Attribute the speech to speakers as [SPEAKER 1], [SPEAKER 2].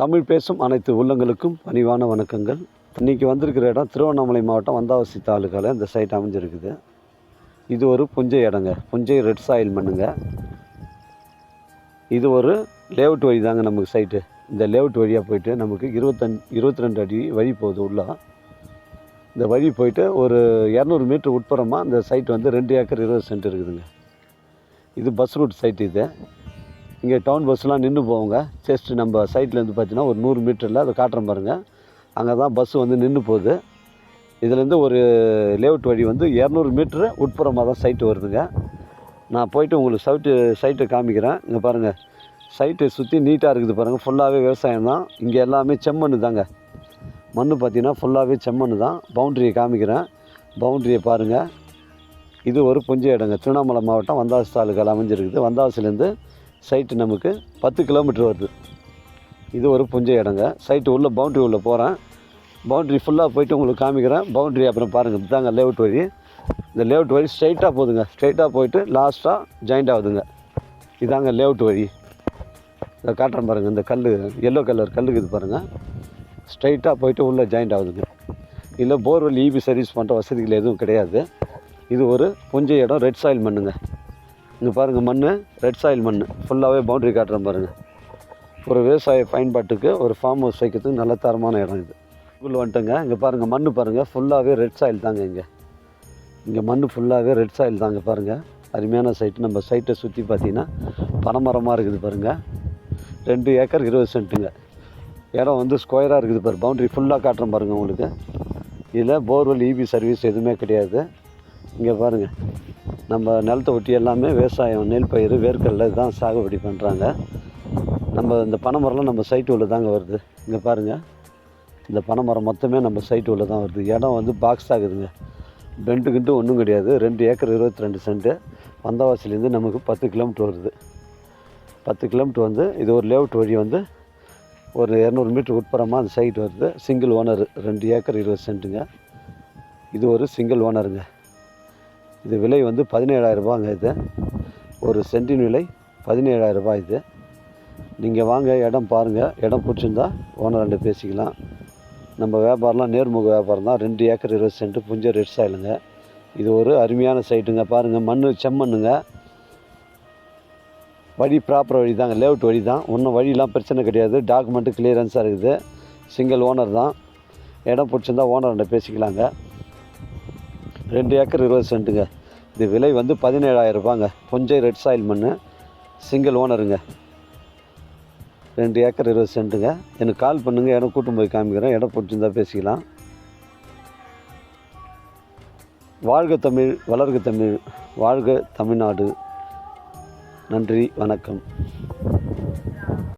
[SPEAKER 1] தமிழ் பேசும் அனைத்து உள்ளங்களுக்கும் பணிவான வணக்கங்கள். இன்றைக்கி வந்திருக்கிற இடம் திருவண்ணாமலை மாவட்டம் வந்தாவசி தாலுக்காவில் இந்த சைட் அமைஞ்சிருக்குது. இது ஒரு புஞ்சை இடங்க. புஞ்சை ரெட் சாயில் மண்ணுங்க. இது ஒரு லேஅவுட் வழி தாங்க நமக்கு சைட்டு இந்த லேஅவுட் வழியாக போயிட்டு நமக்கு இருபத்தஞ்சு இருபத்தி ரெண்டு அடி வழி போகுது உள்ள. இந்த வழி போயிட்டு ஒரு இரநூறு மீட்டர் உட்புறமாக இந்த சைட் வந்து ரெண்டு ஏக்கர் இருபது சென்ட் இருக்குதுங்க. இது பஸ் ரூட் சைட் இது. இங்கே டவுன் பஸ்லாம் நின்று போவோங்க. ஜஸ்ட் நம்ம சைட்லேருந்து பார்த்தீங்கன்னா ஒரு நூறு மீட்டரில் அதை காட்டுறேன் பாருங்கள் அங்கே தான் பஸ் வந்து நின்று போகுது. இதுலேருந்து ஒரு லேவுட் வழி வந்து இரநூறு மீட்ரு உட்புறமாக தான் சைட்டு வருதுங்க. நான் போயிட்டு உங்களுக்கு சைட்டு சைட்டை காமிக்கிறேன். இங்கே பாருங்கள் சைட்டை சுற்றி நீட்டாக இருக்குது பாருங்கள் ஃபுல்லாகவே விவசாயம் தான். இங்கே எல்லாமே செம்மண் தாங்க. மண் பார்த்தீங்கன்னா ஃபுல்லாகவே செம்மண் தான். பவுண்ட்ரியை காமிக்கிறேன். பவுண்ட்ரியை பாருங்கள் இது ஒரு புஞ்ச இடங்க. திருவண்ணாமலை மாவட்டம் வந்தாசி தாலுக்கால் அமைஞ்சிருக்குது. வந்தாசிலேருந்து சைட்டு நமக்கு பத்து கிலோமீட்டர் வருது. இது ஒரு புஞ்சை இடங்க. சைட்டு உள்ளே பவுண்ட்ரி உள்ளே போகிறேன் பவுண்ட்ரி ஃபுல்லாக போயிட்டு உங்களுக்கு காமிக்கிறேன். பவுண்ட்ரி அப்புறம் பாருங்கள் இதுதாங்க லேவுட் வழி. இந்த லேவுட் வழி ஸ்ட்ரைட்டாக போகுதுங்க. ஸ்ட்ரைட்டாக போயிட்டு லாஸ்ட்டாக ஜாயிண்ட் ஆகுதுங்க. இதாங்க லேவுட் வழி. இதை காட்டுறேன் பாருங்கள் இந்த கல் எல்லோ கலர் கல்லுக்கு இது பாருங்கள் ஸ்ட்ரைட்டாக போயிட்டு உள்ளே ஜாயிண்ட் ஆகுதுங்க. இல்லை போர்வெல் இபி சர்வீஸ் பண்ணுற வசதிகள் எதுவும் கிடையாது. இது ஒரு புஞ்சை இடம் ரெட் சாயில் மண்ணுங்க. இங்கே பாருங்கள் மண் ரெட் சாயில் மண் ஃபுல்லாகவே பவுண்ட்ரி காட்டுறேன் பாருங்கள் ஒரு விவசாய பயன்பாட்டுக்கு ஒரு ஃபார்ம் ஹவுஸ் வைக்கிறதுக்கு நல்ல தரமான இடம் இது. ஸ்கூல் வந்துட்டுங்க. இங்கே பாருங்கள் மண் பாருங்கள் ஃபுல்லாகவே ரெட் சாயில் தாங்க இங்கே. இங்கே மண் ஃபுல்லாகவே ரெட் சாயில் தாங்க பாருங்கள் அருமையான சைட்டு நம்ம சைட்டை சுற்றி பார்த்தீங்கன்னா பனைமரமாக இருக்குது பாருங்கள் ரெண்டு ஏக்கர் இருபது சென்ட்டுங்க. இடம் வந்து ஸ்கொயராக இருக்குது பாரு பவுண்ட்ரி ஃபுல்லாக காட்டுறேன் பாருங்கள் உங்களுக்கு. இதில் போர்வெல் இபி சர்வீஸ் எதுவுமே கிடையாது. இங்கே பாருங்கள் நம்ம நிலத்தை ஒட்டி எல்லாமே விவசாயம் நெல் பயிர் வேர்க்கடலை தான் சாகுபடி பண்ணுறாங்க நம்ம இந்த பனைமரம்லாம் நம்ம சைட்டு உள்ள தாங்க வருது. இங்கே பாருங்கள் இந்த பனைமரம் மொத்தமே நம்ம சைட்டு உள்ள தான் வருது. இடம் வந்து பாக்ஸ் ஆகுதுங்க. பெண்டு கிண்டு ஒன்றும் கிடையாது. ரெண்டு ஏக்கர் இருபத்தி ரெண்டு சென்ட்டு வந்தவாசிலேருந்து நமக்கு பத்து கிலோமீட்டர் வருது. பத்து கிலோமீட்டர் வந்து இது ஒரு லேவுட் வழி வந்து ஒரு இரநூறு மீட்டர் உட்புறமாக அந்த சைட் வருது. சிங்கிள் ஓனர் ரெண்டு ஏக்கர் இருபது சென்ட்டுங்க இது ஒரு சிங்கிள் ஓனருங்க இது விலை வந்து பதினேழாயிரம் ரூபாங்க இது. ஒரு சென்டின் விலை பதினேழாயிரம் ரூபாய் இது. நீங்கள் வாங்க இடம் பாருங்கள் இடம் பிடிச்சிருந்தா ஓனர் ரெண்டு பேசிக்கலாம். நம்ம வியாபாரம்லாம் நேர்முக வியாபாரம் தான். ரெண்டு ஏக்கர் இருபது சென்ட் புஞ்ச ரெட் சாயிலுங்க இது ஒரு அருமையான சைட்டுங்க பாருங்கள் மண் செம்மண்ணுங்க. வழி ப்ராப்பர் வழி தாங்க. லேஅவுட் வழி தான். ஒன்றும் வழியெலாம் பிரச்சனை கிடையாது. டாக்குமெண்ட்டு கிளியரன்ஸாக இருக்குது. சிங்கிள் ஓனர் தான். இடம் பிடிச்சிருந்தா ஓனர் ரெண்டு பேசிக்கலாங்க. ரெண்டு ஏக்கர் இருபது சென்ட்டுங்க. இது விலை வந்து பதினேழாயிரம் ரூபாங்க. கொஞ்சம் ரெட் சாயில் மண் சிங்கிள் ஓனருங்க ரெண்டு ஏக்கர் இருபது சென்ட்டுங்க. எனக்கு கால் பண்ணுங்கள் இடம் கூட்டும் போய் காமிக்கிறேன். இடம் பிடிச்சிருந்தா பேசிக்கலாம். வாழ்க தமிழ் வளர்க தமிழ். வாழ்க தமிழ்நாடு. நன்றி வணக்கம்.